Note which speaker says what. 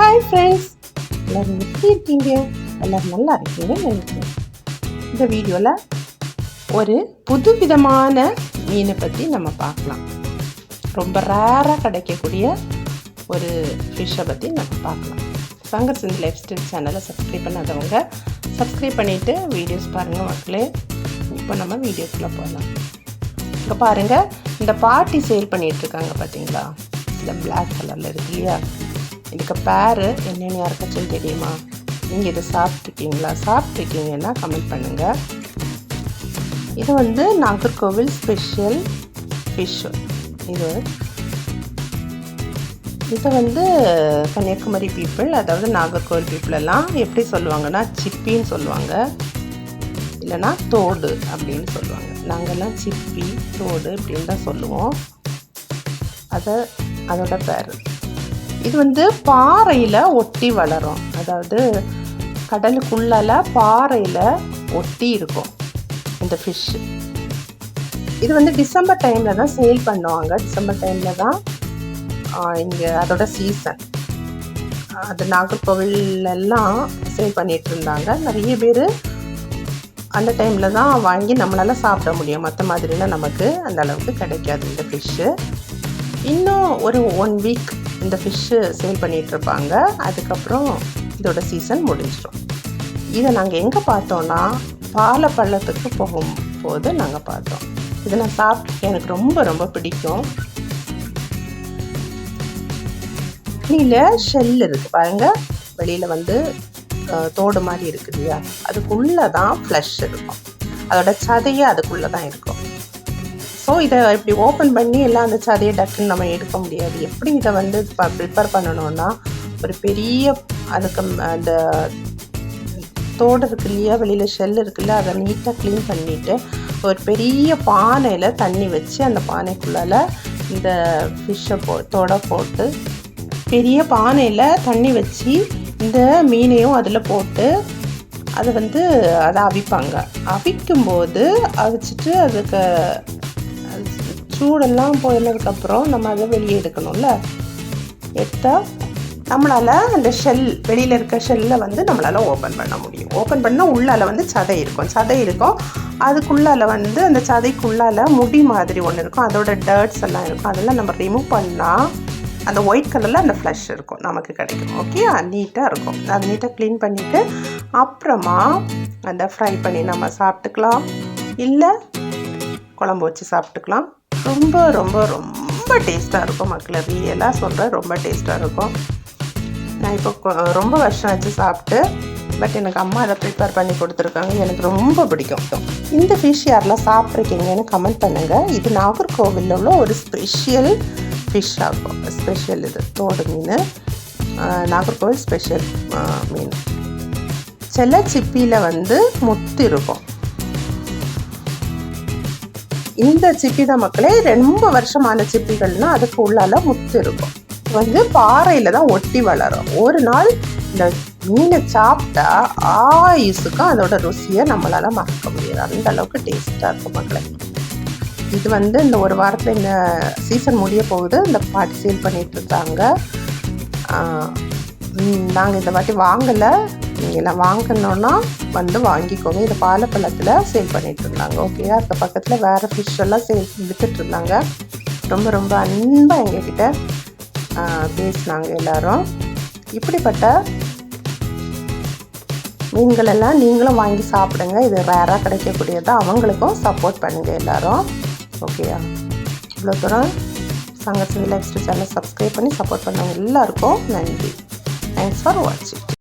Speaker 1: Hi friends எல்லோரும் எப்படி இருக்கீங்க? எல்லோரும் நல்லா இருக்கீங்கன்னு நினைக்கிறேன். இந்த வீடியோவில் ஒரு புதுவிதமான மீனை பற்றி நம்ம பார்க்கலாம். ரொம்ப ரேராக கிடைக்கக்கூடிய ஒரு ஃபிஷ்ஷை பற்றி நம்ம பார்க்கலாம். ஃபங்கர்ஸ் இந்த லைஃப் ஸ்டைல் சேனலை சப்ஸ்கிரைப் பண்ணாதவங்க சப்ஸ்கிரைப் பண்ணிவிட்டு வீடியோஸ் பாருங்கள் மக்களே. இப்போ நம்ம வீடியோக்குள்ளே போகலாம் இங்கே பாருங்கள் இந்த பாட்டி சேல் பண்ணிகிட்ருக்காங்க பார்த்தீங்களா இந்த பிளாக் கலரில் இருக்கு இல்லையா? இதுக்கு பேரு என்னென்ன யாருக்காச்சும் தெரியுமா? நீங்கள் இதை சாப்பிட்ருக்கீங்களா சாப்பிட்ருக்கீங்கன்னா கமெண்ட் பண்ணுங்கள் இது வந்து நாகர்கோவில் ஸ்பெஷல் ஃபிஷ் இது. இதை வந்து கன்னியாகுமரி பீப்புள் அதாவது நாகர்கோவில் பீப்புள் எல்லாம் எப்படி சொல்லுவாங்கன்னா சிப்பின்னு சொல்லுவாங்க. இல்லைன்னா தோடு அப்படின்னு சொல்லுவாங்க. நாங்கள்லாம் சிப்பி தோடு அப்படின்னு தான் சொல்லுவோம். அதை அதோட பேர். இது வந்து பாறையில் ஒட்டி வளரும். அதாவது கடலுக்குள்ளால பாறையில் ஒட்டி இருக்கும் இந்த ஃபிஷ்ஷு இது வந்து டிசம்பர் டைமில் தான் சேல் பண்ணுவாங்க. டிசம்பர் டைமில் தான் இங்கே அதோட சீசன் அது நாகர்கோவிலெல்லாம் சேல் பண்ணிகிட்டு இருந்தாங்க. நிறைய பேர் அந்த டைமில் தான் வாங்கி நம்மளால் சாப்பிட முடியும். மற்ற மாதிரிலாம் நமக்கு அந்த அளவுக்கு கிடைக்காது இந்த ஃபிஷ்ஷு இன்னும் ஒரு ஒன் வீக் இந்த ஃபிஷ்ஷு சேல் பண்ணிகிட்ருப்பாங்க அதுக்கப்புறம் இதோட சீசன் முடிஞ்சிடும். இதை நாங்கள் எங்கே பார்த்தோன்னா பாலப்பள்ளத்துக்கு போகும்போது நாங்கள் பார்த்தோம். இதை நான் சாப்பிட்டு எனக்கு ரொம்ப ரொம்ப பிடிக்கும். வெளியில் ஷெல் இருக்குது பாருங்க. வெளியில் வந்து தோடு மாதிரி இருக்குது இல்லையா? அதுக்குள்ளே தான் ஃப்ளஷ் இருக்கும். அதோட சதையே அதுக்குள்ளே தான் இருக்கும். ஸோ இதை இப்படி ஓப்பன் பண்ணி எல்லாம் அந்த சதையை டக்குன்னு நம்ம எடுக்க முடியாது. எப்படி இதை வந்து ப்ரிப்பேர் பண்ணணும்னா ஒரு பெரிய அதுக்கு அந்த தோடு இருக்கு இல்லையா வெளியில் ஷெல் இருக்குல்ல அதை நீட்டாக க்ளீன் பண்ணிவிட்டு ஒரு பெரிய பானையில் தண்ணி வச்சு அந்த பானைக்குள்ளால் இந்த ஃபிஷ்ஷை போ தோடை போட்டு பெரிய பானையில் தண்ணி வச்சு இந்த மீனையும் அதில் போட்டு அதை வந்து அதை அவிப்பாங்க. அவிக்கும்போது அவிச்சிட்டு அதுக்கு சூடெல்லாம் போயினதுக்கப்புறம் நம்ம அதை வெளியே எடுக்கணும்ல. எடுத்தால் நம்மளால் அந்த ஷெல் வெளியில் இருக்க ஷெல்லை வந்து நம்மளால் ஓப்பன் பண்ண முடியும். ஓப்பன் பண்ணால் உள்ளால் வந்து சதை இருக்கும். சதை இருக்கும். அதுக்குள்ளால் வந்து அந்த சதைக்குள்ளால் முடி மாதிரி ஒன்று இருக்கும். அதோட டர்ட்ஸ் எல்லாம் இருக்கும். அதெல்லாம் நம்ம ரிமூவ் பண்ணால் அந்த ஒயிட் கலரில் அந்த ஃப்ளஷ் இருக்கும். நமக்கு கிடைக்கும். ஓகே நீட்டாக இருக்கும். அதை நீட்டாக க்ளீன் பண்ணிவிட்டு அப்புறமா அந்த ஃப்ரை பண்ணி நம்ம சாப்பிட்டுக்கலாம். இல்லை குழம்பு வச்சு சாப்பிட்டுக்கலாம். ரொம்ப ரொம்ப ரொம்ப டேஸ்ட்டாக இருக்கும் மக்களை ரியலாக சொல்கிறேன் ரொம்ப டேஸ்ட்டாக இருக்கும். நான் இப்போ ரொம்ப வருஷம் ஆச்சு சாப்பிட்டு பட் எனக்கு அம்மா அதை ப்ரிப்பேர் பண்ணி கொடுத்துருக்காங்க. எனக்கு ரொம்ப பிடிக்கும். இந்த ஃபிஷ் யாரெல்லாம் சாப்பிட்ருக்கீங்கன்னு கமெண்ட் பண்ணுங்கள் இது நாகர்கோவிலில் உள்ள ஒரு ஸ்பெஷல் ஃபிஷ் ஆகும். ஸ்பெஷல் இது தோடு மீன். நாகர்கோவில் ஸ்பெஷல் மீன். செல்ல சிப்பியில் வந்து முத்து இருக்கும். இந்த சிப்பி தான் மக்களே ரொம்ப வருஷமான சிப்பிகள்னா அதுக்கு உள்ளால முத்து இருக்கும். வந்து பாறையில் தான் ஒட்டி வளரும். ஒரு நாள் இந்த மீனை சாப்பிட்டா ஆயுசுக்கும் அதோட ருசியை நம்மளால் மறக்க முடியாது. அந்த அளவுக்கு டேஸ்ட்டாக இருக்கும் மக்களே. இது வந்து இந்த ஒரு வாரத்தில் இந்த சீசன் முடிய போகுது. இந்த பாட்டி சேல் பண்ணிட்டு இருக்காங்க. நாங்கள் இந்த வாட்டி வாங்கலை. நீங்கள் வாங்கணுன்னா வந்து வாங்கிக்கோங்க. இது பாலப்பழத்தில் சேல் பண்ணிகிட்டு இருந்தாங்க ஓகேயா அந்த பக்கத்தில் வேறு ஃபிஷ் எல்லாம் சேல் வித்துட்டு இருந்தாங்க ரொம்ப ரொம்ப அன்பாக எங்ககிட்ட பேசினாங்க எல்லாரும். இப்படிப்பட்ட மீன்களெல்லாம் நீங்களும் வாங்கி சாப்பிடுங்க. இது ரேராக கிடைக்கக்கூடியது அவங்களுக்கும் சப்போர்ட் பண்ணுங்கள் எல்லோரும். ஓகேயா இவ்வளோ தூரம் Shankar Singh life style channel subscribe பண்ணி சப்போர்ட் பண்ணவங்க எல்லாருக்கும் நன்றி. தேங்க்ஸ் ஃபார் வாட்சிங்